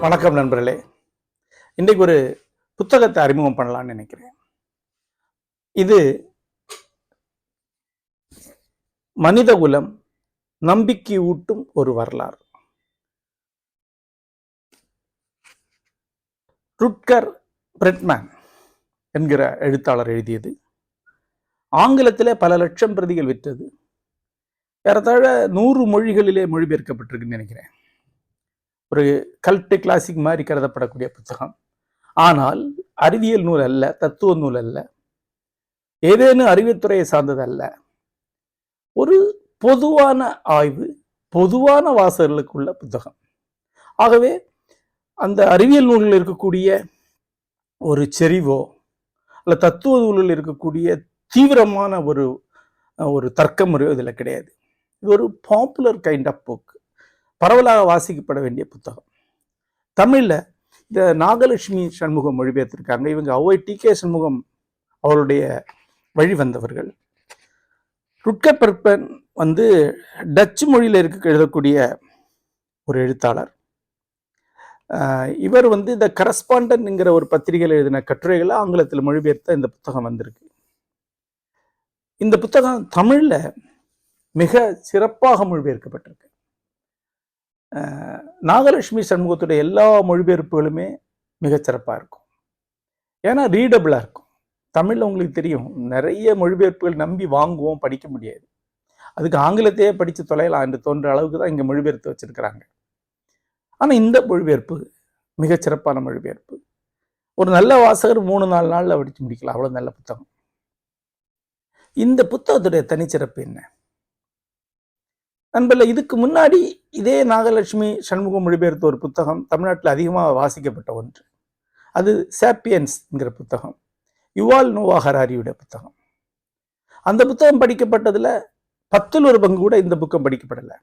வணக்கம் நண்பர்களே. இன்றைக்கு ஒரு புத்தகத்தை அறிமுகம் பண்ணலாம்னு நினைக்கிறேன். இது மனிதகுலம் நம்பிக்கை ஊட்டும் ஒரு வரலாறு. ருட்கர் பிரெட்மேன் என்கிற எழுத்தாளர் எழுதியது. ஆங்கிலத்தில் பல லட்சம் பிரதிகள் விற்றது. ஏறத்தாழ நூறு மொழிகளிலே மொழிபெயர்க்கப்பட்டிருக்குன்னு நினைக்கிறேன். ஒரு கல்ட்டு கிளாசிக் மாதிரி கருதப்படக்கூடிய புத்தகம். ஆனால் அறிவியல் நூல் அல்ல தத்துவ நூல் அல்ல ஏதேனும் அறிவுத்துறையை சார்ந்தது அல்ல. ஒரு பொதுவான ஆய்வு பொதுவான வாசகர்களுக்குள்ள புத்தகம். ஆகவே அந்த அறிவியல் நூலில் இருக்கக்கூடிய ஒரு செறிவோ அல்ல தத்துவ நூலில் இருக்கக்கூடிய தீவிரமான ஒரு ஒரு தர்க்கம் இதில் கிடையாது. இது ஒரு பாப்புலர் கைண்ட் ஆஃப் புக் பரவலாக வாசிக்கப்பட வேண்டிய புத்தகம். தமிழில் இந்த நாகலட்சுமி சண்முகம் மொழிபெயர்த்திருக்காங்க. இவங்க ஒய் டி கே சண்முகம் அவருடைய வழி வந்தவர்கள். ருட்கர் பர்பன் வந்து டச்சு மொழியில் இருக்க எழுதக்கூடிய ஒரு எழுத்தாளர். இவர் வந்து இந்த கரஸ்பாண்டன்ங்கிற ஒரு பத்திரிகையில் எழுதின கட்டுரைகளை ஆங்கிலத்தில் மொழிபெயர்த்த இந்த புத்தகம் வந்திருக்கு. இந்த புத்தகம் தமிழில் மிக சிறப்பாக மொழிபெயர்க்கப்பட்டிருக்கு. நாகலட்சுமி சண்முகத்துடைய எல்லா மொழிபெயர்ப்புகளுமே மிகச்சிறப்பாக இருக்கும். ஏன்னா ரீடபிளாக இருக்கும். தமிழில் உங்களுக்கு தெரியும் நிறைய மொழிபெயர்ப்புகள் நம்பி வாங்குவோம் படிக்க முடியாது. அதுக்கு ஆங்கிலத்தையே படித்து தொலையலாம் என்று தோன்ற அளவுக்கு தான் இங்கே மொழிபெயர்த்து வச்சுருக்கிறாங்க. ஆனால் இந்த மொழிபெயர்ப்பு மிகச்சிறப்பான மொழிபெயர்ப்பு. ஒரு நல்ல வாசகர் மூணு நாலு நாளில் படித்து முடிக்கலாம். அவ்வளோ நல்ல புத்தகம். இந்த புத்தகத்துடைய தனிச்சிறப்பு என்ன? நண்பர்கள் இதுக்கு முன்னாடி இதே நாகலட்சுமி சண்முகம் மொழிபெயர்த்த ஒரு புத்தகம் தமிழ்நாட்டில் அதிகமாக வாசிக்கப்பட்ட ஒன்று. அது சாப்பியன்ஸ்ங்கிற புத்தகம். யுவால் நோவா ஹராரியுடைய புத்தகம். அந்த புத்தகம் படிக்கப்பட்டதில் பத்தில் ஒரு பங்கு கூட இந்த புக்கம் படிக்கப்படலை.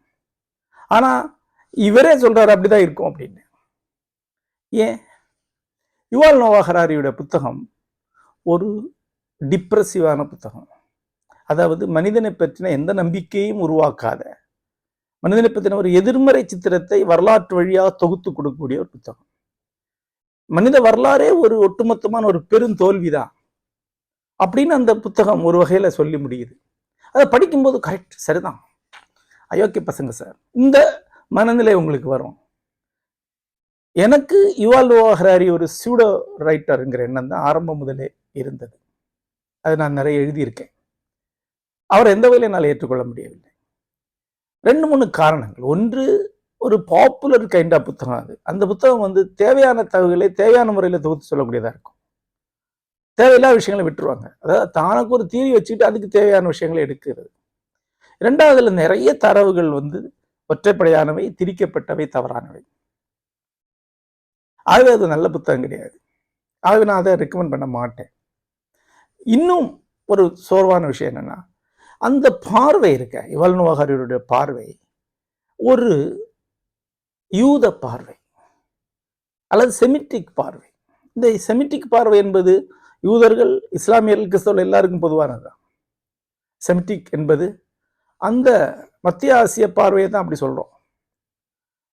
ஆனால் இவரே சொல்றாரு அப்படிதான் இருக்கும் அப்படின்னு. ஏன்? யுவால் நோவா ஹராரியுடைய புத்தகம் ஒரு டிப்ரெசிவான புத்தகம். அதாவது மனிதனை பற்றின எந்த நம்பிக்கையும் உருவாக்காத. மனிதனை பற்றின ஒரு எதிர்மறை சித்திரத்தை வரலாற்று வழியாக தொகுத்து கொடுக்கக்கூடிய ஒரு புத்தகம். மனித வரலாறே ஒரு ஒட்டுமொத்தமான ஒரு பெருந்தோல்விதான் அப்படின்னு அந்த புத்தகம் ஒரு வகையில சொல்லி முடியுது. அதை படிக்கும்போது கரெக்ட் சரிதான். அயோக்கிய பசங்க சார் இந்த மனநிலை உங்களுக்கு வரும். எனக்கு இவால்வ் ஆகிறாரி ஒரு சூடோ ரைட்டருங்கிற எண்ணம் தான் ஆரம்பம் முதலே இருந்தது. அதை நான் நிறைய எழுதியிருக்கேன். அவர் எந்த வகையில் என்னால் ஏற்றுக்கொள்ள முடியவில்லை. ரெண்டு மூணு காரணங்கள். ஒன்று ஒரு பாப்புலர் கைண்ட் ஆஃப் புத்தகம் அது. அந்த புத்தகம் வந்து தேவையான தகவல்களை தேவையான முறையில் தொகுத்து சொல்லக்கூடியதாக இருக்கும். தேவையில்லாத விஷயங்களை விட்டுருவாங்க. அதாவது தானுக்கு ஒரு தீரி வச்சுக்கிட்டு அதுக்கு தேவையான விஷயங்களை எடுக்கிறது. ரெண்டாவதுல நிறைய தரவுகள் வந்து ஒற்றைப்படையானவை திரிக்கப்பட்டவை தவறானவை. ஆகவே அது நல்ல புத்தகம் கிடையாது. ஆகவே நான் அதை ரெக்கமெண்ட் பண்ண மாட்டேன். இன்னும் ஒரு சோர்வான விஷயம் என்னென்னா அந்த பார்வை இருக்க இவல் பார்வை ஒரு யூத பார்வை அல்லது செமிட்டிக் பார்வை. இந்த செமிட்டிக் பார்வை என்பது யூதர்கள் இஸ்லாமியர்கள் கிறிஸ்தவர்கள் எல்லாருக்கும் பொதுவானதுதான். செமிட்டிக் என்பது அந்த மத்திய ஆசிய பார்வையை தான் அப்படி சொல்கிறோம்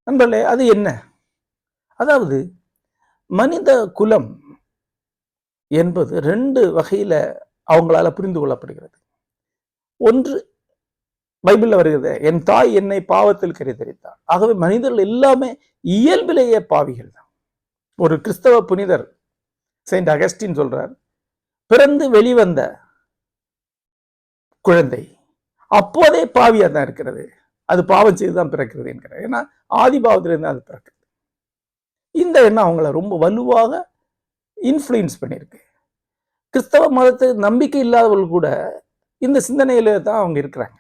நண்பர்களே அது என்ன? அதாவது மனித குலம் என்பது ரெண்டு வகையில் அவங்களால புரிந்து கொள்ளப்படுகிறது. ஒன்று பைபிள்ல வருகிறது. என் தாய் என்னை பாவத்தில் கருத்தரித்தார் ஆகவே மனிதர்கள் எல்லாமே இயல்பிலேயே பாவிகள் தான். ஒரு கிறிஸ்தவ புனிதர் செயின்ட் அகஸ்டின் சொல்றார் பிறந்து வெளிவந்த குழந்தை அப்போதே பாவியாக தான் இருக்கிறது. அது பாவம் செய்து தான் பிறக்கிறது என்கிறார். ஏன்னா ஆதி பாவத்திலிருந்து அது பிறக்கிறது. இந்த எண்ணம் அவங்கள ரொம்ப வலுவாக இன்ஃப்ளூயன்ஸ் பண்ணியிருக்கு. கிறிஸ்தவ மதத்தை நம்பிக்கை இல்லாதவர்கள் கூட இந்த சிந்தனையிலே தான் அவங்க இருக்கிறாங்க.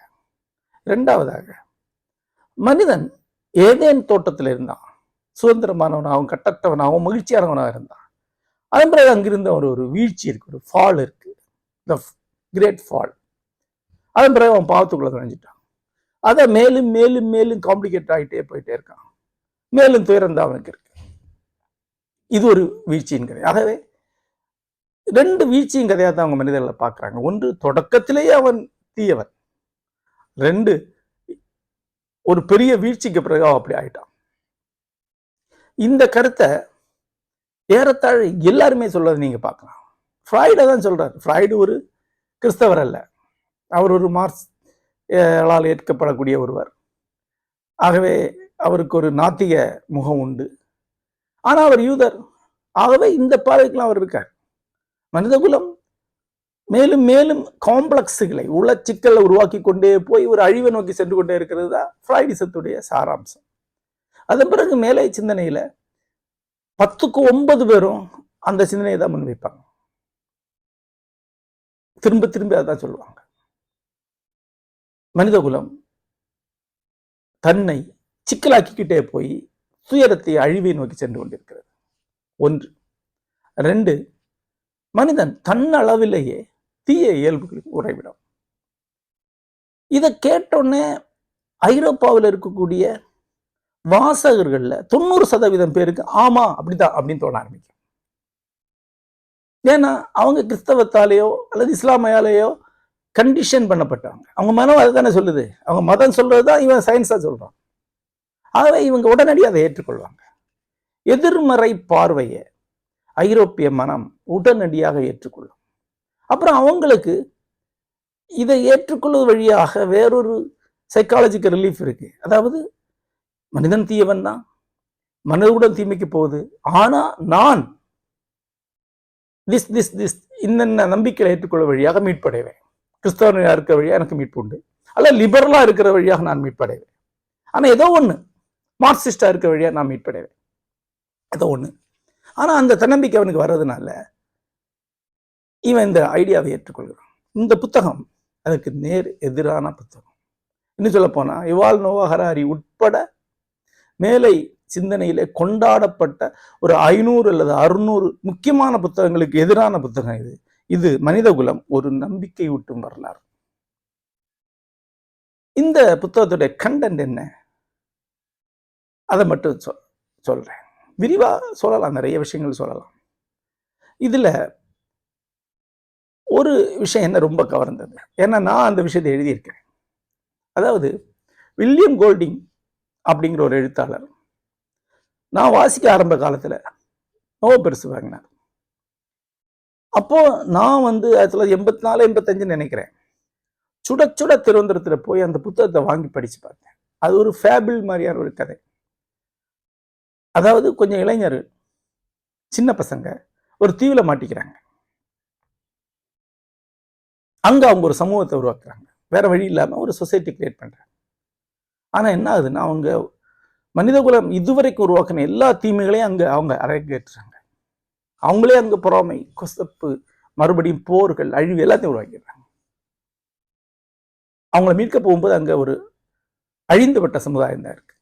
ரெண்டாவதாக மனிதன் ஏதேன் தோட்டத்தில் இருந்தான். சுதந்திரமானவனாகவும் கட்டற்றவனாகவும் மகிழ்ச்சியானவனாக இருந்தான். அதன் பிறகு அங்கிருந்த ஒரு ஒரு வீழ்ச்சி இருக்கு ஒரு ஃபால் இருக்கு. த கிரேட் ஃபால் அதன் பிறகு அவன் பாவத்துக்குள்ளே நுழைஞ்சிட்டான். அதை மேலும் மேலும் மேலும் காம்ப்ளிகேட் ஆகிட்டே போயிட்டே இருக்கான். மேலும் துயரம் தான் அவனுக்கு இருக்கு. இது ஒரு வீழ்ச்சின்னு கிடையாது ஆகவே ரெண்டு வீழ்ச்சியும் கதையாக தான் அவங்க மனிதர்களை பார்க்குறாங்க. ஒன்று தொடக்கத்திலேயே அவன் தீயவன். ரெண்டு ஒரு பெரிய வீழ்ச்சிக்கு பிறகு அவன் அப்படி ஆயிட்டான். இந்த கருத்தை ஏறத்தாழ எல்லாருமே சொல்றதை நீங்க பார்க்கலாம். ஃப்ராய்டை தான் சொல்றாரு. ஃப்ராய்டு ஒரு கிறிஸ்தவர் அல்ல. அவர் ஒரு மார்ஸ் ஆல் ஏற்கப்படக்கூடிய ஒருவர். ஆகவே அவருக்கு ஒரு நாத்திக முகம் உண்டு. ஆனால் அவர் யூதர். ஆகவே இந்த பார்வைக்கெல்லாம் அவர் இருக்கார். மனிதகுலம். மேலும் மேலும் காம்ப்ளெக்ஸுகளை உள்ள சிக்கலை உருவாக்கி கொண்டே போய் ஒரு அழிவை நோக்கி சென்று கொண்டே இருக்கிறது தான் ஃப்ராய்டிசத்துடைய சாராம்சம். அதன் பிறகு மேலே சிந்தனையில் பத்துக்கு ஒன்பது பேரும் அந்த சிந்தனையை தான் முன்வைப்பாங்க திரும்ப திரும்ப அதான் சொல்லுவாங்க. மனிதகுலம் தன்னை சிக்கலாக்கிக்கிட்டே போய் துயரத்தை அழிவை நோக்கி சென்று கொண்டிருக்கிறது. ஒன்று. ரெண்டு மனிதன் தன்னளவிலேயே தீய இயல்புகளுக்கு உறைவிடும். இதை கேட்டோடனே ஐரோப்பாவில் இருக்கக்கூடிய வாசகர்கள்ல தொண்ணூறு சதவீதம் பேருக்கு ஆமா அப்படிதான் அப்படின்னு தோண ஆரம்பிக்கும். ஏன்னா அவங்க கிறிஸ்தவத்தாலேயோ அல்லது இஸ்லாமையாலேயோ கண்டிஷன் பண்ணப்பட்டவங்க. அவங்க மனம் அதை தானே சொல்லுது. அவங்க மதம் சொல்றதுதான் இவன் சயின்ஸா சொல்றான். ஆகவே இவங்க உடனடியாக அதை ஏற்றுக்கொள்வாங்க. எதிர்மறை பார்வையை ஐரோப்பிய மனம் உடனடியாக ஏற்றுக்கொள்ளும். அப்புறம் அவங்களுக்கு இதை ஏற்றுக்கொள்வது வழியாக வேறொரு சைக்காலஜிக்கல் ரிலீஃப் இருக்கு. அதாவது மனிதன் தீயவன் தான். மனிதனுடன் தீமைக்கு போகுது. ஆனா நான் திஸ் திஸ் திஸ் இன்னென்ன நம்பிக்கையை ஏற்றுக்கொள்ள வழியாக மீட்படைவேன். கிறிஸ்தவனாக இருக்கிற வழியாக எனக்கு மீட்பு உண்டு. அல்ல லிபரலாக இருக்கிற வழியாக நான் மீட்படைவேன். ஆனால் ஏதோ ஒன்று மார்க்சிஸ்டாக இருக்கிற வழியாக நான் மீட்படைவேன். ஏதோ ஒன்று ஆனால் அந்த தன்னம்பிக்கை அவனுக்கு வர்றதுனால இவன் இந்த ஐடியாவை ஏற்றுக்கொள்கிறான். இந்த புத்தகம் அதுக்கு நேர் எதிரான புத்தகம். இன்னும் சொல்லப்போனால் இவால் நோவா ஹராரி உட்பட மேலை சிந்தனையிலே கொண்டாடப்பட்ட ஒரு ஐநூறு அல்லது அறுநூறு முக்கியமான புத்தகங்களுக்கு எதிரான புத்தகம் இது. இது மனிதகுலம் ஒரு நம்பிக்கை ஊட்டும் வரலாறு. இந்த புத்தகத்துடைய கண்டென்ட் என்ன? அதை மட்டும் சொல் சொல்றேன். விரிவா சொல்லலாம். நிறைய விஷயங்கள் சொல்லலாம். இதுல ஒரு விஷயம் என்ன ரொம்ப கவர்ந்தது? ஏன்னா நான் அந்த விஷயத்தை எழுதியிருக்கேன் அதாவது வில்லியம் கோல்டிங் அப்படிங்கிற ஒரு எழுத்தாளர் நான் வாசிக்க ஆரம்ப காலத்துல நோவ பெருசு வாங்கினார். அப்போ நான் வந்து ஆயிரத்தி தொள்ளாயிரத்தி எண்பத்தி நாலு எண்பத்தஞ்சுன்னு நினைக்கிறேன். சுட சுட திருவந்திரத்துல போய் அந்த புத்தகத்தை வாங்கி படிச்சு பார்த்தேன். அது ஒரு ஃபேபிள் மாதிரியான ஒரு கதை. அதாவது கொஞ்சம் இளைஞர் சின்ன பசங்க ஒரு தீவில் மாட்டிக்கிறாங்க. அங்கே அவங்க ஒரு சமூகத்தை உருவாக்குறாங்க. வேற வழி இல்லாமல் ஒரு சொசைட்டி கிரியேட் பண்ணுறாங்க ஆனால் என்ன ஆகுதுன்னா அவங்க மனிதகுலம் இதுவரைக்கும் உருவாக்கின எல்லா தீமைகளையும் அங்கே அவங்க அரங்கேற்றுறாங்க. அவங்களே அங்கே பொறாமை கொசப்பு மறுபடியும் போர்கள் அழிவு எல்லாத்தையும் உருவாக்கிடுறாங்க. அவங்கள மீட்க போகும்போது அங்கே ஒரு அழிந்துபட்ட சமுதாயம் தான் இருக்கு.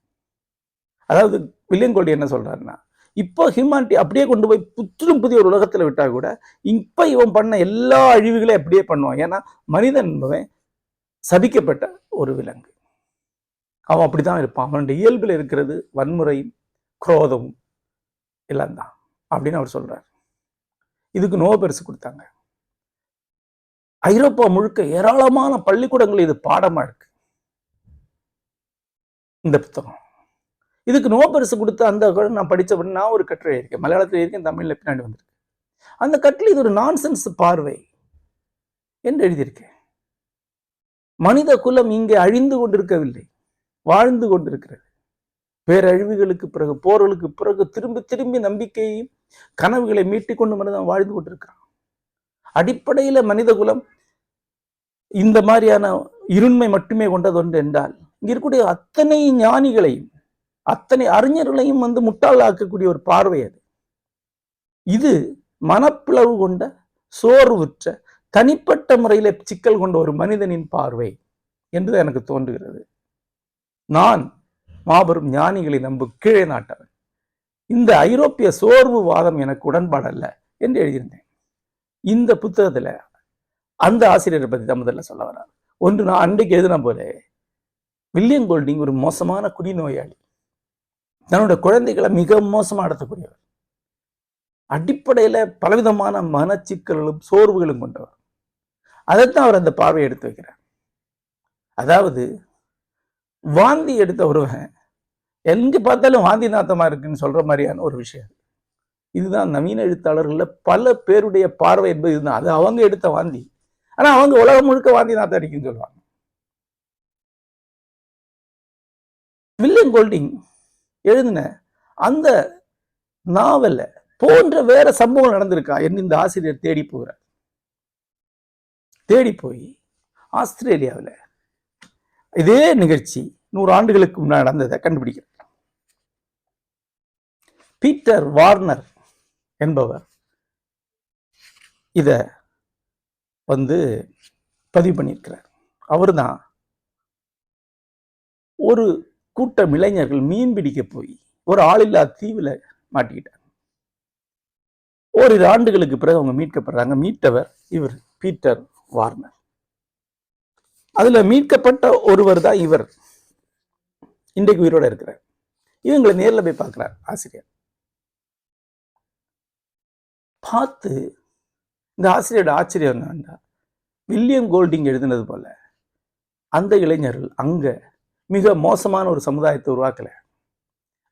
அதாவது வில்லியம் கோல்டி என்ன சொல்றாருன்னா இப்போ ஹியூமானிட்டி அப்படியே கொண்டு போய் புத்திரும் புதிய ஒரு உலகத்துல விட்டா கூட இப்ப இவன் பண்ண எல்லா அழிவுகளையும் அப்படியே பண்ணுவான். ஏன்னா மனிதன் என்பவன் சபிக்கப்பட்ட ஒரு விலங்கு. அவன் அப்படிதான் இருப்பான். அவனுடைய இயல்பில் இருக்கிறது வன்முறையும் குரோதமும் எல்லாம் தான் அப்படின்னு அவர் சொல்கிறார் இதுக்கு நோ பரிசு கொடுத்தாங்க. ஐரோப்பா முழுக்க ஏராளமான பள்ளிக்கூடங்கள் இது பாடமா இருக்கு. இந்த புத்தகம். இதுக்கு நோ பரிசு கொடுத்த அந்த நான் படிச்ச நான் ஒரு கட்டுரை இருக்கேன் மலையாளத்தில் இருக்கேன் தமிழில் பின்னாடி வந்திருக்கு. அந்த கட்டில் இது ஒரு நான்சென்ஸ் பார்வை என்று எழுதியிருக்கேன். மனித குலம் இங்கே அழிந்து கொண்டிருக்கவில்லை வாழ்ந்து கொண்டிருக்கிறது. பேரழிவுகளுக்கு பிறகு போர்களுக்கு பிறகு திரும்பி திரும்பி நம்பிக்கையையும் கனவுகளை மீட்டிக் கொண்டு மனிதன் வாழ்ந்து கொண்டிருக்கிறான். அடிப்படையில மனித குலம் இந்த மாதிரியான இருண்மை மட்டுமே கொண்டது ஒன்று என்றால் இங்கே இருக்கக்கூடிய அத்தனை ஞானிகளையும் அத்தனை அறிஞர்களையும் வந்து முட்டாளாக்கக்கூடிய ஒரு பார்வை அது. இது மனப்பிளவு கொண்ட சோர்வுற்ற தனிப்பட்ட முறையில் சிக்கல் கொண்ட ஒரு மனிதனின் பார்வை என்று எனக்கு தோன்றுகிறது. நான் மாபெரும் ஞானிகளை நம்பு கீழே நாட்டவன். இந்த ஐரோப்பிய சோர்வு வாதம் எனக்கு உடன்பாடல்ல என்று எழுதியிருந்தேன். இந்த புத்தகத்துல அந்த ஆசிரியரை பற்றி தான் முதல்ல சொல்ல வரார் ஒன்று நான் அன்றைக்கு எழுதின போல வில்லியம் கோல்டிங் ஒரு மோசமான குடிநோயாளி. தன்னோட குழந்தைகளை மிக மோசமா நடத்தக்கூடியவர். அடிப்படையில பலவிதமான மனச்சிக்கல்களும் சோர்வுகளும் கொண்டவர். அதைத்தான் அவர் அந்த பார்வையை எடுத்து வைக்கிறார். அதாவது வாந்தி எடுத்த ஒருவன் எங்க பார்த்தாலும் வாந்தி நாத்தமாக இருக்குன்னு சொல்ற மாதிரியான ஒரு விஷயம் இதுதான் நவீன எழுத்தாளர்களில் பல பேருடைய பார்வை என்பது இதுதான். அது அவங்க எடுத்த வாந்தி. ஆனா அவங்க உலகம் முழுக்க வாந்தி நாத்தம் அடிக்குன்னு சொல்லுவாங்க. வில்லியம் கோல்டிங் எழுதின அந்த நாவல்ல போன்ற வேற சம்பவம் நடந்திருக்கா என்று இந்த ஆசிரியர் தேடி போகிறார். தேடி போய் ஆஸ்திரேலியாவில் இதே நிகழ்ச்சி நூறு ஆண்டுகளுக்கு முன்னாடி நடந்ததை கண்டுபிடிக்கிறார். பீட்டர் வார்னர் என்பவர் இத வந்து பதிவு பண்ணியிருக்கிறார். அவர் தான் ஒரு கூட்டம் இளைஞர்கள் மீன் பிடிக்க போய் ஒரு ஆளில்லா தீவில் மாட்டிக்கிட்டாங்க. ஓரிரு ஆண்டுகளுக்கு பிறகு அவங்க மீட்கப்படுறாங்க. மீட்டவர் இவர் பீட்டர் வார்னர். அதுல மீட்கப்பட்ட ஒருவர் தான் இவர். இன்றைக்கு உயிரோட இருக்கிறார். இவங்களை நேர்ல போய் பார்க்குறார் ஆசிரியர். பார்த்து இந்த ஆசிரியரோட ஆச்சரியம் என்னன்னா வில்லியம் கோல்டிங் எழுதினது போல அந்த இளைஞர்கள் அங்க மிக மோசமான ஒரு சமுதாயத்தை உருவாக்கலை.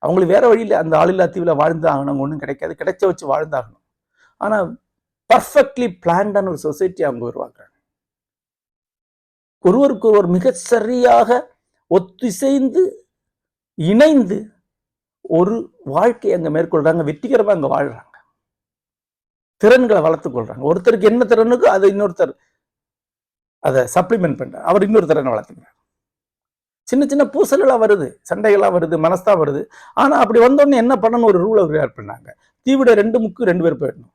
அவங்களுக்கு வேற வழியில அந்த ஆளில்லா தீவில் வாழ்ந்தாகணும் ஒன்றும் கிடைக்காது கிடைச்ச வச்சு வாழ்ந்தாகணும். ஆனா பர்ஃபெக்ட்லி பிளான்டான ஒரு சொசைட்டி அவங்க உருவாக்குறாங்க. ஒருவருக்கு ஒருவர் மிக சரியாக ஒத்திசைந்து இணைந்து ஒரு வாழ்க்கையை அங்க மேற்கொள்றாங்க வெற்றிகரமாக அங்க வாழ்றாங்க. திறன்களை வளர்த்துக் கொள்றாங்க. ஒருத்தருக்கு என்ன திறனுக்கோ அதை இன்னொருத்தர் அதை சப்ளிமெண்ட் பண்ணுறாங்க அவர் இன்னொரு திறனை வளர்த்துக்கிறாங்க சின்ன சின்ன பூசல்களாக வருது சண்டைகளாக வருது மனசாக வருது. ஆனால் அப்படி வந்தோடனே என்ன பண்ணணும்? ஒரு ரூலை கிரியேட் பண்ணாங்க. தீவிட ரெண்டு முக்கு ரெண்டு பேர் போயிடணும்.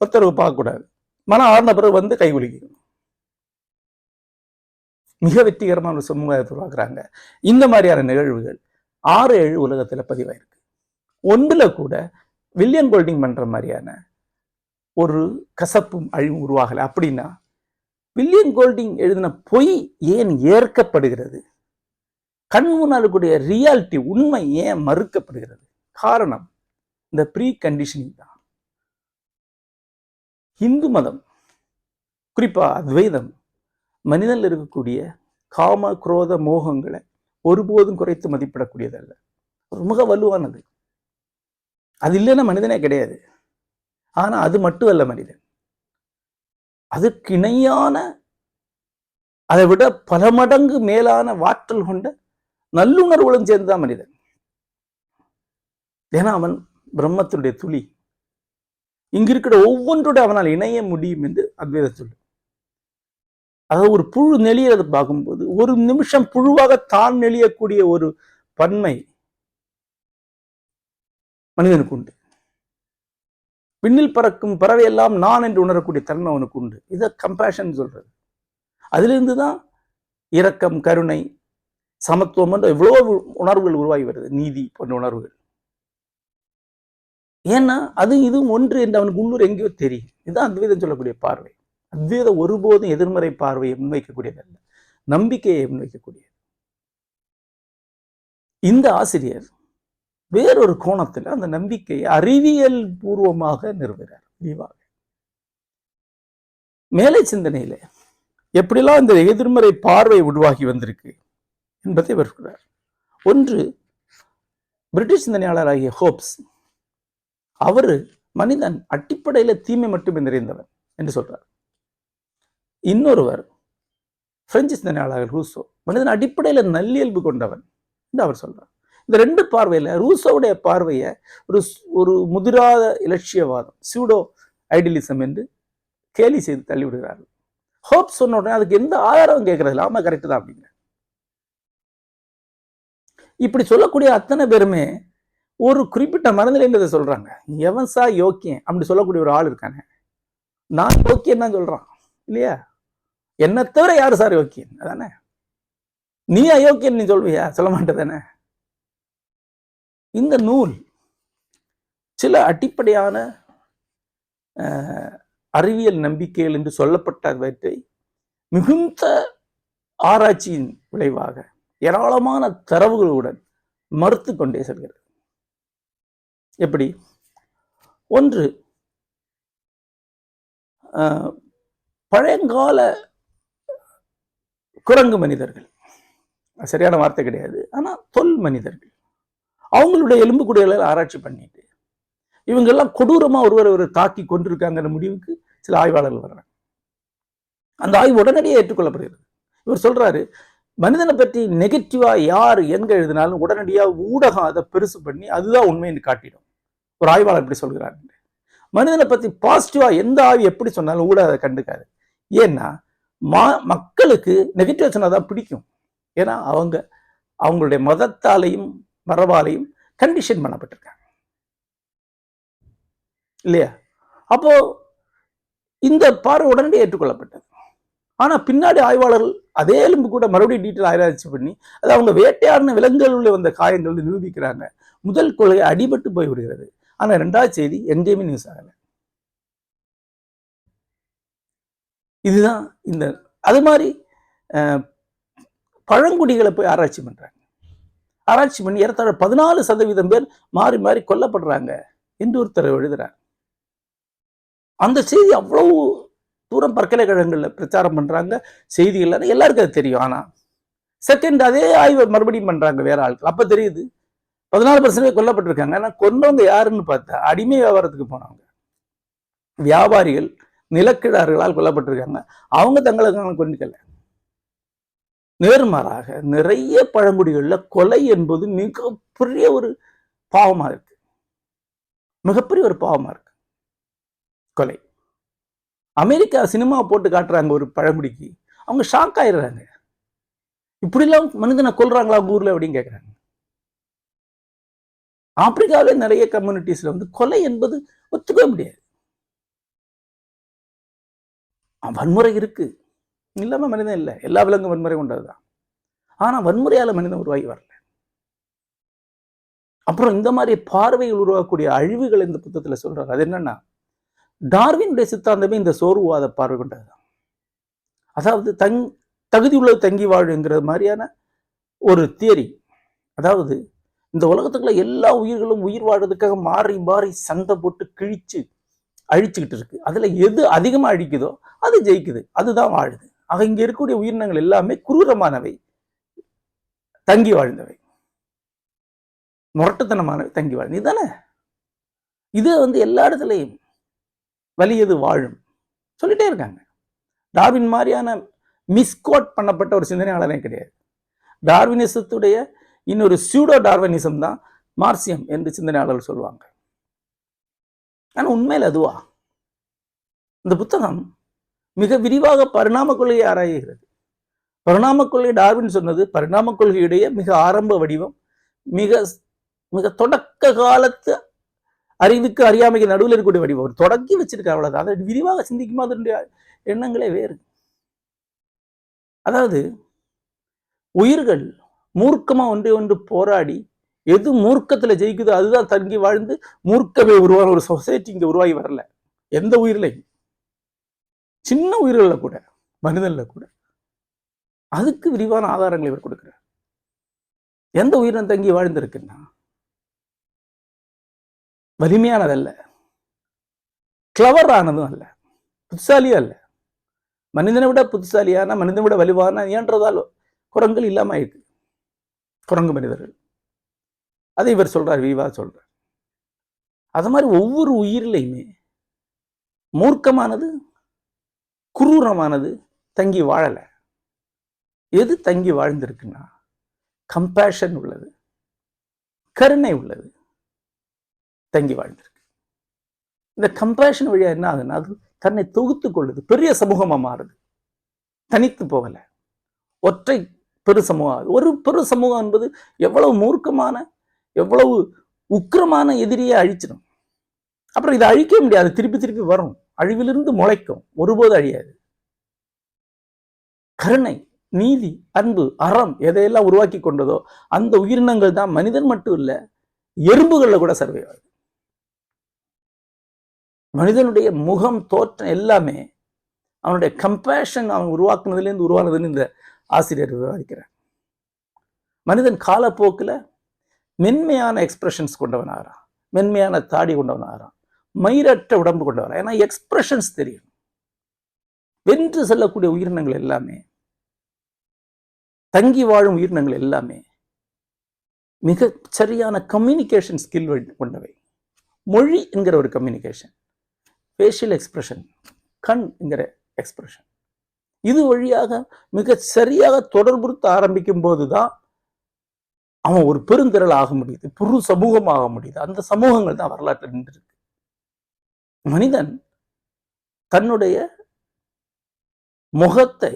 ஒருத்தர் பார்க்கக்கூடாது. மனம் ஆர்ந்த பிறகு வந்து கை குலுக்கிக்கணும் மிக வெற்றிகரமான ஒரு சமூகத்தை உருவாக்குறாங்க. இந்த மாதிரியான நிகழ்வுகள் ஆறு ஏழு உலகத்தில் பதிவாயிருக்கு. ஒன்றில் கூட வில்லியம் கோல்டிங் பண்ணுற மாதிரியான ஒரு கசப்பும் அழிவும் உருவாகலை. அப்படின்னா வில்லியம் கோல்டிங் எழுதின பொய் ஏன் ஏற்கப்படுகிறது? கண் முன்னால் ரியாலிட்டி உண்மை ஏன் மறுக்கப்படுகிறது. காரணம் இந்த ப்ரீ கண்டிஷனிங் தான். இந்து மதம் குறிப்பா அத்வைதம் மனிதனில் இருக்கக்கூடிய காம குரோத மோகங்களை ஒருபோதும் குறைத்து மதிப்பிடக்கூடியதல்ல. ஒரு மிக வலுவானது. அது இல்லைன்னா மனிதனே கிடையாது. ஆனா அது மட்டும் அல்ல மனிதன். அதுக்கு இணையான அதை விட பல மடங்கு மேலான வாற்றல் கொண்ட நல்லுணர்வுகளும் சேர்ந்துதான் மனிதன். ஏன்னா அவன் பிரம்மத்தினுடைய துளி. இங்க இருக்கிற ஒவ்வொன்றோட அவனால் இணைய முடியும் என்று அத்வைத சொல்லும். அதாவது ஒரு புழு நெளியறதை பார்க்கும்போது ஒரு நிமிஷம் புழுவாக தான் நெளியக்கூடிய ஒரு பன்மை மனிதனுக்கு உண்டு. விண்ணில் பறக்கும் பறவை எல்லாம் நான் என்று உணரக்கூடிய தன்மை அவனுக்கு உண்டு. இதை கம்பேஷன் சொல்றது. அதிலிருந்து தான் இரக்கம் கருணை சமத்துவம் என்ற எவ்வளவு உணர்வுகள் உருவாகி வருது. நீதி போன்ற உணர்வுகள். ஏன்னா அது இதுவும் ஒன்று என்று அவனுக்கு உள்ளூர் எங்கேயோ தெரியும். இதுதான் அத்வைதம் சொல்லக்கூடிய பார்வை. அத்வைதம் ஒருபோதும் எதிர்மறை பார்வையை முன்வைக்கக்கூடியதல்ல நம்பிக்கையை முன்வைக்கக்கூடியது. இந்த ஆசிரியர் வேறொரு கோணத்தில் அந்த நம்பிக்கையை அறிவியல் பூர்வமாக நிறுவுகிறார். விரிவாக. மேலை சிந்தனையில எப்படிலாம் இந்த எதிர்மறை பார்வை உருவாகி வந்திருக்கு? என்பதை வருகிறார் ஒன்று பிரிட்டிஷ் சிந்தனையாளராகிய ஹோப்ஸ் அவர் மனிதன் அடிப்படையில் தீமை மட்டுமே நிறைந்தவன் என்று சொல்றார். இன்னொருவர் பிரெஞ்சு சிந்தனையாளர் ரூசோ மனிதன் அடிப்படையில் நல்லியல்பு கொண்டவன் என்று அவர் சொல்றார். இந்த ரெண்டு பார்வையில் ரூசோவுடைய பார்வையை ஒரு ஒரு முதிராத இலட்சியவாதம் சூடோ ஐடியலிசம் என்று கேலி செய்து தள்ளிவிடுகிறார்கள். ஹோப் சொன்ன உடனே அதுக்கு எந்த ஆதாரம் கேட்கறது ஆமா கரெக்டு தான் அப்படிங்க இப்படி சொல்லக்கூடிய அத்தனை பேருமே ஒரு குறிப்பிட்ட மனநிலைன்றதை சொல்றாங்க. எவன் சா யோக்கியன் அப்படி சொல்லக்கூடிய ஒரு ஆள் இருக்கானே. நான் யோக்கியம் தான் சொல்கிறான் இல்லையா? என்னை தவிர யாரு சார் யோக்கியன்? அதானே? நீ அயோக்கியன் நீ சொல்வியா? சொல்ல மாட்டேதானே? இந்த நூல் சில அடிப்படையான அறிவியல் நம்பிக்கைகள் என்று சொல்லப்பட்டவற்றை மிகுந்த ஆராய்ச்சியின் விளைவாக ஏராளமான தரவுகளுடன் மறுத்து கொண்டே செல்கிறது. எப்படி? ஒன்று பழங்கால குரங்கு மனிதர்கள். சரியான வார்த்தை கிடையாது. ஆனா தொல் மனிதர்கள். அவங்களுடைய எலும்பு எலும்புக்கூடைகளை ஆராய்ச்சி பண்ணிட்டு இவங்கெல்லாம் கொடூரமா ஒருவர் ஒரு தாக்கி கொண்டிருக்காங்கிற முடிவுக்கு சில ஆய்வாளர்கள் வர்றாங்க. அந்த ஆய்வு உடனடியே ஏற்றுக்கொள்ளப்படுகிறது. இவர் சொல்றாரு மனிதனை பற்றி நெகட்டிவாக யார் எங்கே எழுதினாலும் உடனடியாக ஊடகம் அதை பெருசு பண்ணி அதுதான் உண்மைன்னு காட்டிடும். ஒரு ஆய்வாளர் இப்படி சொல்கிறார். மனிதனை பத்தி பாசிட்டிவா எந்த ஆய்வு எப்படி சொன்னாலும் ஊடகம் அதை கண்டுக்காது. ஏன்னா மா மக்களுக்கு நெகட்டிவ் சொன்னாதான் பிடிக்கும். ஏன்னா அவங்க அவங்களுடைய மதத்தாலையும் மரபாலையும் கண்டிஷன் பண்ணப்பட்டிருக்காங்க. இல்லையா? அப்போ இந்த பார்வை உடனடியே ஏற்றுக்கொள்ளப்பட்டது. ஆனா பின்னாடி ஆய்வாளர்கள் அதே எலும்பு கூட மறுபடியும் டீட்டெயில் ஆராய்ச்சி பண்ணி அது அவங்க வேட்டையாடின உள்ள வந்த காயங்கள் நிரூபிக்கிறாங்க. முதல் கொள்கை அடிபட்டு போய் விடுகிறது. ஆனால் ரெண்டாவது செய்தி எங்கேயுமே நியூஸ் ஆகலை. இதுதான் இந்த அது மாதிரி பழங்குடிகளை போய் ஆராய்ச்சி பண்றாங்க. ஆராய்ச்சி பண்ணி ஏறத்தாழ பதினாலு சதவீதம் பேர் மாறி மாறி கொல்லப்படுறாங்க என்று ஒருத்தர் எழுதுறாங்க அந்த செய்தி அவ்வளவு தூரம் பல்கலைக்கழகங்களில் பிரச்சாரம் பண்றாங்க செய்திகள் எல்லாருக்கும் அது தெரியும். ஆனா செகண்ட் அதே ஆய்வை மறுபடியும் பண்றாங்க வேற ஆட்கள். அப்ப தெரியுது. பதினாலு பர்சன்ட் கொல்லப்பட்டிருக்காங்க. ஆனா கொண்டவங்க யாருன்னு பார்த்தா அடிமை வியாபாரத்துக்கு போனவங்க. வியாபாரிகள் நிலக்கிழார்களால் கொல்லப்பட்டிருக்காங்க. அவங்க தங்களை கொண்டுக்கல நேர்மாறாக நிறைய பழங்குடிகளில் கொலை என்பது மிகப்பெரிய ஒரு பாவமா இருக்கு. மிகப்பெரிய ஒரு பாவமா இருக்கு. கொலை. அமெரிக்கா சினிமா போட்டு காட்டுறாங்க ஒரு பழங்குடிக்கு. அவங்க ஷாக் ஆயிடுறாங்க. இப்படிலாம் மனிதனை கொல்றாங்களா உங்க ஊர்ல அப்படின்னு கேட்குறாங்க ஆப்பிரிக்காவிலே நிறைய கம்யூனிட்டிஸ்ல வந்து கொலை என்பது ஒத்துக்கவே முடியாது. வன்முறை இருக்கு. இல்லாம மனிதன் இல்லை. எல்லா விலங்கும் வன்முறை கொண்டதுதான் ஆனா வன்முறையால மனிதன் உருவாகி வரல. அப்புறம் இந்த மாதிரி பார்வைகள் உருவாக்கக்கூடிய அழிவுகள் இந்த புத்தகத்துல சொல்றாரு அது என்னன்னா டார்வினுடைய சித்தாந்தமே இந்த சோர்வுவாத பார்வை கொண்டதுதான். அதாவது தங் தகுதி உள்ளது தங்கி வாழுங்கிற மாதிரியான ஒரு தியரி. அதாவது இந்த உலகத்துக்குள்ள எல்லா உயிர்களும் உயிர் வாழ்றதுக்காக மாறி மாறி சண்டை போட்டு கிழிச்சு அழிச்சுக்கிட்டு இருக்கு. அதுல எது அதிகமாக அழிக்குதோ அது ஜெயிக்குது. அதுதான் வாழுது. ஆக இங்க இருக்கக்கூடிய உயிரினங்கள் எல்லாமே குரூரமானவை. தங்கி வாழ்ந்தவை. முரட்டுத்தனமானவை. தங்கி வாழ்ந்தவை இதுதானே? இது வந்து எல்லா இடத்துலையும் வலியது வாழும்? சொல்லிட்டே இருக்காங்க. டார்வின் மாதிரியான மிஸ்கோட் பண்ணப்பட்ட ஒரு சிந்தனையாளரே கிடையாது. டார்வினிசத்துடைய இன்னொரு சூடோ டார்வினிசம் தான் மார்சியம் என்று சிந்தனையாளர்கள் சொல்லுவாங்க. ஆனால் உண்மையில் அதுவா? இந்த புத்தகம் மிக விரிவாக பரிணாம கொள்கையை ஆராய்கிறது. பரிணாம கொள்கை டார்வின் சொன்னது பரிணாம கொள்கையுடைய மிக ஆரம்ப வடிவம் மிக மிக தொடக்க காலத்து அறிவுக்கு அறியாமைக்கு நடுவில் இருக்கக்கூடிய வடிவம். ஒரு தொடங்கி வச்சிருக்காரு அவ்வளோதான் அதை விரிவாக சிந்திக்கும் அதனுடைய எண்ணங்களே வேறு. அதாவது உயிர்கள் மூர்க்கமா ஒன்றை ஒன்று போராடி எது மூர்க்கத்துல ஜெயிக்குதோ அதுதான் தங்கி வாழ்ந்து மூர்க்கமே உருவான ஒரு சொசைட்டி இங்க உருவாகி வரல. எந்த உயிரிலையும். சின்ன உயிர்களில் கூட மனிதன்ல கூட. அதுக்கு விரிவான ஆதாரங்களை இவர் கொடுக்குறார். எந்த உயிரினம் தங்கி வாழ்ந்திருக்குன்னா வலிமையானதல்ல. கிளவரானதும் அல்ல. புத்திசாலியும் அல்ல. மனிதனை விட புத்திசாலியான மனிதனை விட வலுவான ஏன்றதால் குரங்கள் இல்லாமல் ஆயிடுது குரங்கு மனிதர்கள். அதை இவர் சொல்றார் விரிவா சொல்றார். அது மாதிரி ஒவ்வொரு உயிரிலையுமே மூர்க்கமானது குரூரமானது தங்கி வாழலை. எது தங்கி வாழ்ந்திருக்குன்னா கம்பேஷன் உள்ளது கருணை உள்ளது. தங்கி வாழ்ந்திருக்கு. இந்த கம்பேஷன் வழியா என்ன ஆகுதுன்னா அது தன்னை தொகுத்து கொள்ளுது. பெரிய சமூகமா மாறுது. தனித்து போகல. ஒற்றை பெரு சமூகம் ஒரு பெரு சமூகம் என்பது எவ்வளவு மூர்க்கமான எவ்வளவு உக்கிரமான எதிரியை அழிச்சிடும். அப்புறம் இதை அழிக்க முடியாது. திருப்பி திருப்பி வரும். அழிவிலிருந்து முளைக்கும். ஒருபோது அழியாது. கருணை நீதி அன்பு அறம் எதையெல்லாம் உருவாக்கி கொண்டதோ அந்த உயிரினங்கள் தான். மனிதன் மட்டும் இல்ல எறும்புகளில் கூட சர்வே ஆகுது. மனிதனுடைய முகம் தோற்றம் எல்லாமே அவனுடைய கம்பேஷன் அவன் உருவாக்குனதுலேருந்து உருவானதுன்னு இந்த ஆசிரியர் விவாதிக்கிறார் மனிதன் காலப்போக்கில் மென்மையான எக்ஸ்பிரஷன்ஸ் கொண்டவன் ஆகிறான் மென்மையான தாடி கொண்டவன் ஆகிறான் மயிரற்ற உடம்பு கொண்டவன் ஏன்னா எக்ஸ்பிரஷன்ஸ் தெரியும். வென்று செல்லக்கூடிய உயிரினங்கள் எல்லாமே தங்கி வாழும் உயிரினங்கள் எல்லாமே மிக சரியான கம்யூனிகேஷன் ஸ்கில் கொண்டவை. மொழி என்கிற ஒரு கம்யூனிகேஷன் ஃபேஷியல் எக்ஸ்பிரஷன் கண் எக்ஸ்பிரஷன் இது வழியாக மிக சரியாக தொடர்புறுத்த ஆரம்பிக்கும் போதுதான் அவன் ஒரு பெருந்திரள் ஆக முடியுது புரு சமூகம் ஆக முடியுது. அந்த சமூகங்கள் தான் வரலாற்று நின்றிருக்கு. மனிதன் தன்னுடைய முகத்தை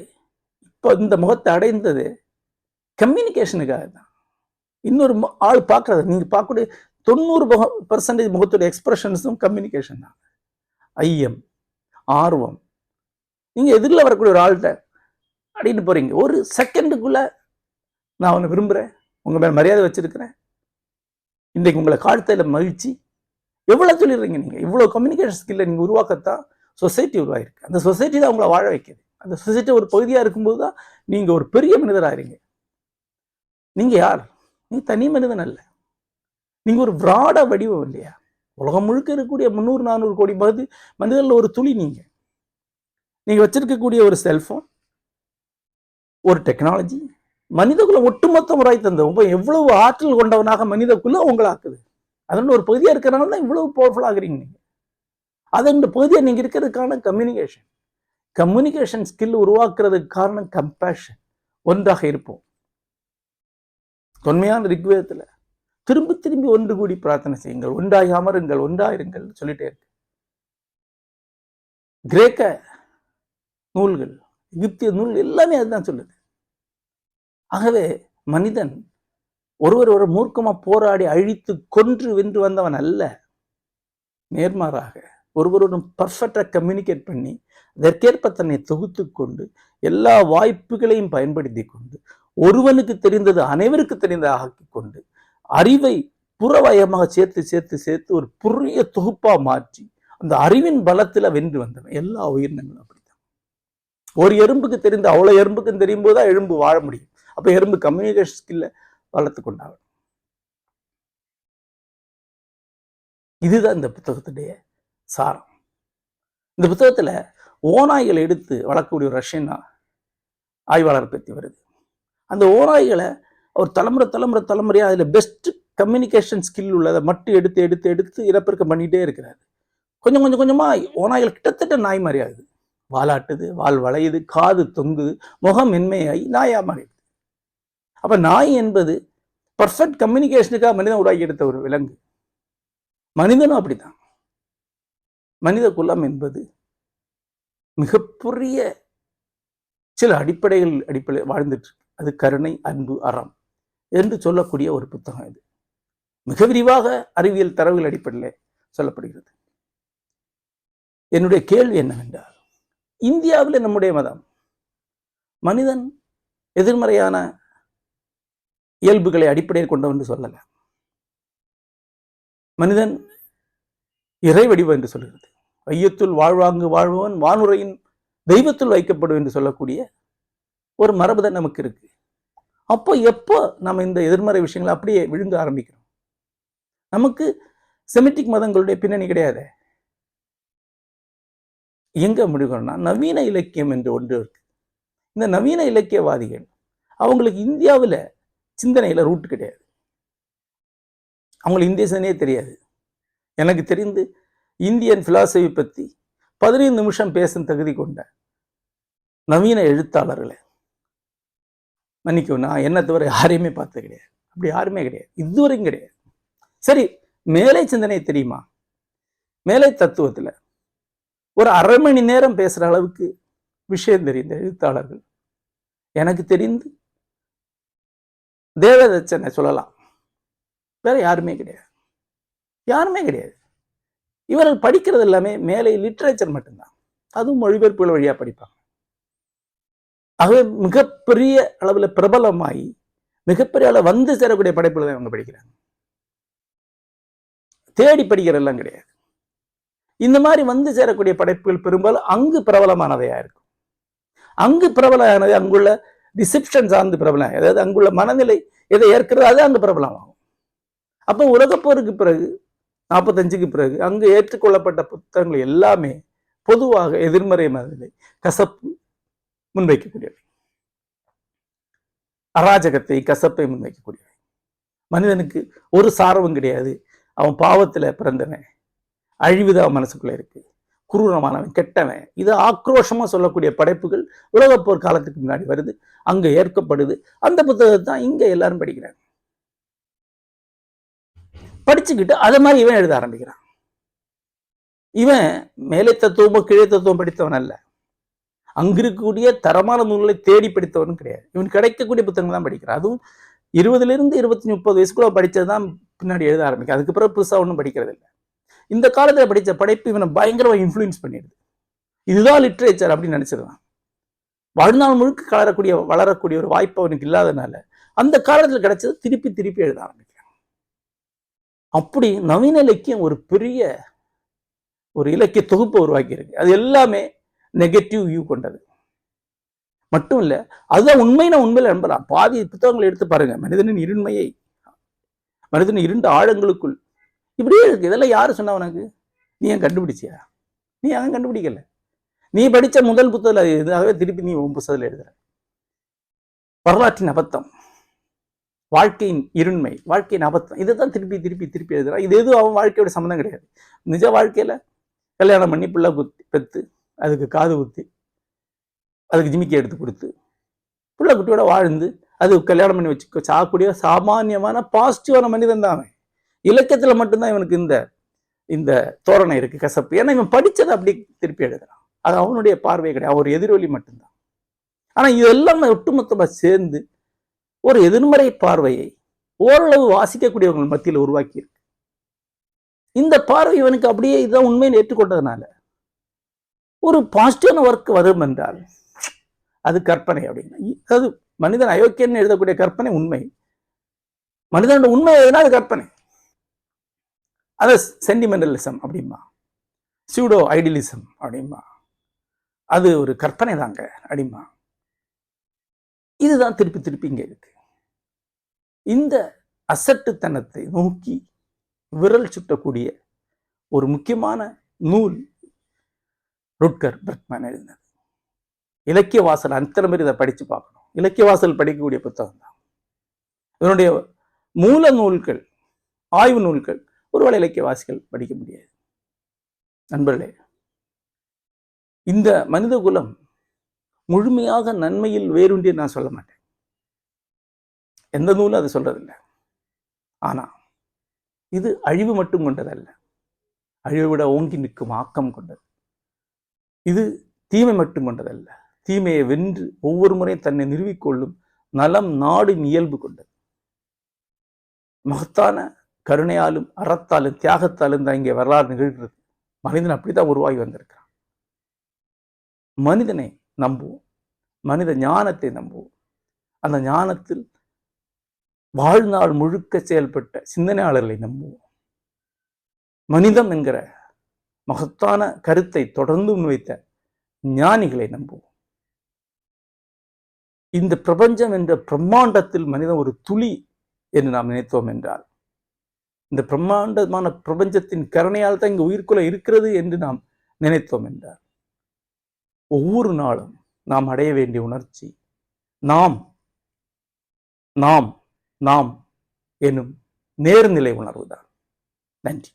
இப்போ இந்த முகத்தை அடைந்தது கம்யூனிகேஷனுக்காக தான். இன்னொரு ஆள் பார்க்கறது நீங்க பார்க்கக்கூடிய தொண்ணூறு முக பர்சன்டேஜ் முகத்துடைய எக்ஸ்பிரஷன்ஸும் கம்யூனிகேஷன் தான். ஐயம் ஆர்வம். நீங்கள் எதிரில் வரக்கூடிய ஒரு ஆள்கிட்ட அப்படின்னு போகிறீங்க ஒரு செகண்டுக்குள்ளே நான் அவனை விரும்புகிறேன் உங்கள் மேலே மரியாதை வச்சுருக்கிறேன். இன்றைக்கு உங்களை காழ்த்தையில மகிழ்ச்சி. எவ்வளோ சொல்லிடுறீங்க நீங்கள் இவ்வளோ கம்யூனிகேஷன் ஸ்கில்லை நீங்கள் உருவாக்கத்தான் சொசைட்டி உருவாயிருக்கு. அந்த சொசைட்டி தான் உங்களை வாழ வைக்கிது. அந்த சொசைட்டி ஒரு பகுதியாக இருக்கும்போது தான் நீங்கள் ஒரு பெரிய மனிதராகிறீங்க நீங்கள் யார்? நீ தனி மனிதன் அல்ல. நீங்கள் ஒரு விராட வடிவம் இல்லையா? உலகம் முழுக்க இருக்கக்கூடிய முந்நூறு நானூறு கோடி மனித மனிதர்களில் ஒரு துளி நீங்க. நீங்க வச்சிருக்கக்கூடிய ஒரு செல்ஃபோன் ஒரு டெக்னாலஜி மனிதகுலம் ஒட்டுமொத்த முறை தந்த எவ்வளவு ஆற்றல் கொண்டவனாக மனிதக்குள்ள உங்களை ஆக்குது அதனால ஒரு பகுதியாக இருக்கிறனால தான் இவ்வளவு பவர்ஃபுல் ஆகுறீங்க நீங்க. அது இந்த பகுதியா நீங்க இருக்கிறதுக்கான கம்யூனிகேஷன் கம்யூனிகேஷன் ஸ்கில் உருவாக்குறதுக்கு காரணம் கம்பேஷன் ஒன்றாக இருப்போம். தொன்மையான ரிக்வேதத்தில் திரும்ப திரும்பி ஒன்று கூடி பிரார்த்தனை செய்யுங்கள். ஒன்றாய் அமருங்கள் ஒன்றாயிருங்கள் சொல்லிட்டே இருக்கு. கிரேக்க நூல்கள் எகிப்திய நூல் எல்லாமே அதுதான் சொல்லுது. ஆகவே மனிதன் ஒருவர் ஒரு மூர்க்கமா போராடி அழித்து கொன்று வென்று வந்தவன் அல்ல. நேர்மாறாக ஒருவருடன் பர்ஃபெக்டாக கம்யூனிகேட் பண்ணி அதற்கேற்ப தன்னை தொகுத்து கொண்டு எல்லா வாய்ப்புகளையும் பயன்படுத்தி கொண்டு ஒருவனுக்கு தெரிந்தது அனைவருக்கு தெரிந்ததாக ஆக்கி கொண்டு அறிவை புறவயமாக சேர்த்து சேர்த்து சேர்த்து ஒரு புரிய தொகுப்பா மாற்றி அந்த அறிவின் பலத்துல வென்று வந்தவன் எல்லா உயிரினங்களும் அப்படித்தான். ஒரு எறும்புக்கு தெரிந்த அவ்வளவு எறும்புக்கும் தெரியும் போது தான் எறும்பு வாழ முடியும். அப்போ எறும்பு கம்யூனிகேஷன் ஸ்கில்லை வளர்த்து கொண்டாகும் இதுதான் இந்த புத்தகத்துடைய சாரம். இந்த புத்தகத்துல ஓநாய்களை எடுத்து வளர்க்கக்கூடிய ஒரு ரஷ்யன் ஆய்வாளர் பற்றி வருது. அந்த ஓநாய்களை அவர் தலைமுறை தலைமுறை தலைமுறையா அதுல பெஸ்ட் கம்யூனிகேஷன் ஸ்கில் உள்ளதை மட்டும் எடுத்து எடுத்து எடுத்து இறப்பிற்கு பண்ணிகிட்டே இருக்கிறாரு. கொஞ்சம் கொஞ்சம் கொஞ்சமா ஓநாய்கள் கிட்டத்தட்ட நாய் மாதிரி ஆகுது. வாலாட்டுது வால் வளையுது காது தொங்குது முகம் மென்மையாகி நாயாக மாறிடுது அப்ப நாய் என்பது பர்ஃபெக்ட் கம்யூனிகேஷனுக்காக மனிதன் உருவாக்கி எடுத்த ஒரு விலங்கு. மனிதனும் அப்படிதான் மனித குலம் என்பது மிகப்பெரிய சில அடிப்படைகள் அடிப்படை வாழ்ந்துட்டு அது கருணை அன்பு அறம். என்று சொல்லக்கூடிய ஒரு புத்தகம் இது. மிக விரிவாக அறிவியல் தரவுகள் அடிப்படையில் சொல்லப்படுகிறது. என்னுடைய கேள்வி என்னவென்றால் இந்தியாவில் நம்முடைய மதம் மனிதன் எதிர்மறையான இயல்புகளை அடிப்படையில் கொண்டவன் என்று சொல்லல. மனிதன் இறை வடிவம் என்று சொல்கிறது. வையத்துள் வாழ்வாங்கு வாழ்பவன் வானுரையின் தெய்வத்துள் வைக்கப்படும் என்று சொல்லக்கூடிய ஒரு மரபுதான் நமக்கு இருக்கு. அப்போ எப்போ நம்ம இந்த எதிர்மறை விஷயங்களை அப்படியே விழுங்க ஆரம்பிக்கிறோம்? நமக்கு செமிட்டிக் மதங்களுடைய பின்னணி கிடையாது? எங்க முடிவுகள்னா நவீன இலக்கியம் என்று ஒன்று இருக்கு. இந்த நவீன இலக்கியவாதிகள் அவங்களுக்கு இந்தியாவில் சிந்தனையில் ரூட் கிடையாது. அவங்களுக்கு இந்திய சிந்தனையே தெரியாது. எனக்கு தெரிந்து இந்தியன் பிலாசபி பத்தி பதினைந்து நிமிஷம் பேசும் தகுதி கொண்ட நவீன எழுத்தாளர்களை மன்னிக்கும் நான் என்ன தவிர யாரையுமே பார்த்தது கிடையாது. அப்படி யாருமே கிடையாது. இதுவரையும் கிடையாது. சரி மேலை சிந்தனை தெரியுமா? மேலை தத்துவத்துல ஒரு அரை மணி நேரம் பேசுற அளவுக்கு விஷயம் தெரிந்த எழுத்தாளர்கள். எனக்கு தெரிந்து தேவதச்சனை சொல்லலாம். வேற யாருமே கிடையாது. யாருமே கிடையாது. இவர்கள் படிக்கிறது எல்லாமே மேலே லிட்ரேச்சர் மட்டும்தான். அதுவும் மொழிபெயர்ப்புகள் வழியா படிப்பாங்க. ஆகவே மிகப்பெரிய அளவுல பிரபலமாகி மிகப்பெரிய அளவு வந்து சேரக்கூடிய படைப்புகளை தான் இவங்க படிக்கிறாங்க. தேடி படிக்கிறதெல்லாம் கிடையாது. இந்த மாதிரி வந்து சேரக்கூடிய படைப்புகள் பெரும்பாலும் அங்கு பிரபலமானதையா இருக்கும். அங்கு பிரபலமானது அங்குள்ள ரிசெப்ஷன் சார்ந்து பிரபலம் அதாவது அங்குள்ள மனநிலை எதை ஏற்கிறது அது அங்கு பிரபலமாகும். அப்போ உலகப்போருக்கு பிறகு நாற்பத்தஞ்சுக்கு பிறகு அங்கு ஏற்றுக்கொள்ளப்பட்ட புத்தகங்கள் எல்லாமே பொதுவாக எதிர்மறை மனநிலை கசப்பு முன்வைக்கக்கூடியவை. அராஜகத்தை கசப்பை முன்வைக்கக்கூடியவை. மனிதனுக்கு ஒரு சாரவும் கிடையாது. அவன் பாவத்துல பிறந்தவன். அழிவுதான் அவன் மனசுக்குள்ள இருக்கு. குரூரமானவன் கெட்டவன். இது ஆக்ரோஷமா சொல்லக்கூடிய படைப்புகள் உலகப்போர் காலத்துக்கு முன்னாடி வருது. அங்க ஏற்கப்படுது. அந்த புத்தகத்தை தான் இங்க எல்லாரும் படிக்கிறாங்க. படிச்சுக்கிட்டு அதை மாதிரி இவன் எழுத ஆரம்பிக்கிறான். இவன் மேலே தத்துவமோ கீழே தத்துவம் படித்தவன் அல்ல. அங்க இருக்கக்கூடிய தரமான நூல்களை தேடி படித்தவனும் கிடையாது. இவன் கிடைக்கக்கூடிய புத்தகங்கள் தான் படிக்கிறான். அதுவும் இருபதுல இருந்து இருபத்தி முப்பது வயசுக்குள்ள படிச்சதுதான் பின்னாடி எழுத ஆரம்பிக்கும் அதுக்கு பிறகு புதுசா ஒன்றும் படிக்கிறது இல்லை. இந்த காலத்துல படிச்ச படைப்பு இவனை பயங்கரமா இன்ஃப்ளூயன்ஸ் பண்ணிடுது. இதுதான் லிட்ரேச்சர் அப்படின்னு நினைச்சிருவான் வாழ்நாள் முழுக்க கலரக்கூடிய வளரக்கூடிய ஒரு வாய்ப்பு அவனுக்கு இல்லாதனால அந்த காலத்துல கிடைச்சது திருப்பி திருப்பி எழுத ஆரம்பிக்கிறான். அப்படி நவீன இலக்கியம் ஒரு பெரிய ஒரு இலக்கிய தொகுப்பை உருவாக்கியிருக்கு. அது எல்லாமே நெகட்டிவ் வியூ கொண்டது. மட்டும் இல்லை அதுதான் உண்மையை நான் உண்மையில் நம்பலாம் பாதி புத்தகங்களை எடுத்து பாருங்க மனிதனின் இருண்மையை மனிதனின் இருண்ட ஆழங்களுக்குள். இப்படியே இருக்கு இதெல்லாம் யாரு சொன்னா உனக்கு? நீ ஏன் கண்டுபிடிச்சியா? நீ ஏன் கண்டுபிடிக்கல. நீ படிச்ச முதல் புத்தகத்தில் இதாகவே திருப்பி நீ உன் புத்தகத்துல எழுதுற. வரலாற்றின் அபத்தம். வாழ்க்கையின் இருண்மை வாழ்க்கையின் அபத்தம். இதை தான் திருப்பி திருப்பி திருப்பி எழுதுறான் இது எதுவும் அவன் வாழ்க்கையோட சம்மந்தம் கிடையாது. நிஜ வாழ்க்கையில கல்யாணம் பண்ணி பிள்ளை குத்தி பெத்து அதுக்கு காது ஊற்றி அதுக்கு ஜிமிக்கி எடுத்து கொடுத்து பிள்ளை குட்டியோட வாழ்ந்து அது கல்யாணம் பண்ணி வச்சு சாக்கூடிய சாமானியமான பாசிட்டிவான மனிதன் தான் அவன். இலக்கியத்துல மட்டும்தான் இவனுக்கு இந்த இந்த தோரணை இருக்கு கசப்பு. ஏன்னா இவன் படிச்சதை அப்படி திருப்பி எழுதுறான். அது அவனுடைய பார்வை கிடையாது. அவர் எதிரொலி மட்டும்தான். ஆனா இதெல்லாம் ஒட்டுமொத்தமா சேர்ந்து ஒரு எதிர்மறை பார்வையை ஓரளவு வாசிக்கக்கூடியவங்க மத்தியில் உருவாக்கி இருக்கு. இந்த பார்வை இவனுக்கு அப்படியே இதுதான் உண்மையை ஏற்றுக்கொண்டதுனால ஒரு பாசிட்டிவான ஒர்க் வரும் என்றால் அது கற்பனை அப்படின்னு. அது மனிதன் அயோக்கியன்னு எழுதக்கூடிய கற்பனை உண்மை. மனிதனோட உண்மை எதுனா அது கற்பனை. அது சென்டிமெண்டலிசம் அப்படிமா சூடோ ஐடியலிசம் அப்படிமா அது ஒரு கற்பனை தாங்க அப்படிமா இதுதான் திருப்பி திருப்பி இங்க இருக்கு. இந்த அசட்டுத்தனத்தை நோக்கி விரல் சுட்டக்கூடிய ஒரு முக்கியமான நூல் ருட்கர் பிரக்மன் எழுதினது இலக்கிய வாசல் அத்தனை பேர் இதை படிச்சு பார்க்கணும். இலக்கிய வாசல் படிக்கக்கூடிய புத்தகம் தான். இதனுடைய மூல நூல்கள் ஆய்வு நூல்கள் ஒருவேளை இலக்கிய வாசிகள் படிக்க முடியாது. நண்பர்களே இந்த மனித குலம் முழுமையாக நன்மையில் வேறுண்டிய நான் சொல்ல மாட்டேன். எந்த நூலும் அது சொல்றதில்லை. ஆனா இது அழிவு மட்டும் கொண்டதல்ல. அழிவை விட ஓங்கி நிற்கும் ஆக்கம் கொண்டது. இது தீமை மட்டும் கொண்டதல்ல தீமையை வென்று ஒவ்வொரு முறையும் தன்னை நிறுவிக்கொள்ளும் நலம் நாடின் இயல்பு கொண்டது. மகத்தான கருணையாலும் அறத்தாலும் தியாகத்தாலும் தான் இங்கே வரலாறு நிகழ்கிறது. மனிதன் அப்படித்தான் உருவாகி வந்திருக்கிறான். மனிதனை நம்புவோம். மனித ஞானத்தை நம்புவோம். அந்த ஞானத்தில் வாழ்நாள் முழுக்க செயல்பட்ட சிந்தனையாளர்களை நம்புவோம். மனிதம் என்கிற மகத்தான கருத்தை தொடர்ந்து முன்வைத்த ஞானிகளை நம்புவோம். இந்த பிரபஞ்சம் என்ற பிரம்மாண்டத்தில் மனிதன் ஒரு துளி என்று நாம் நினைத்தோம் என்றால் இந்த பிரம்மாண்டமான பிரபஞ்சத்தின் கருணையால் தான் இங்கு உயிர்க்குள்ள இருக்கிறது என்று நாம் நினைத்தோம் என்றார் ஒவ்வொரு நாளும் நாம் அடைய வேண்டிய உணர்ச்சி நாம் நாம் நாம் எனும் நேர்நிலை உணர்வுதான். நன்றி.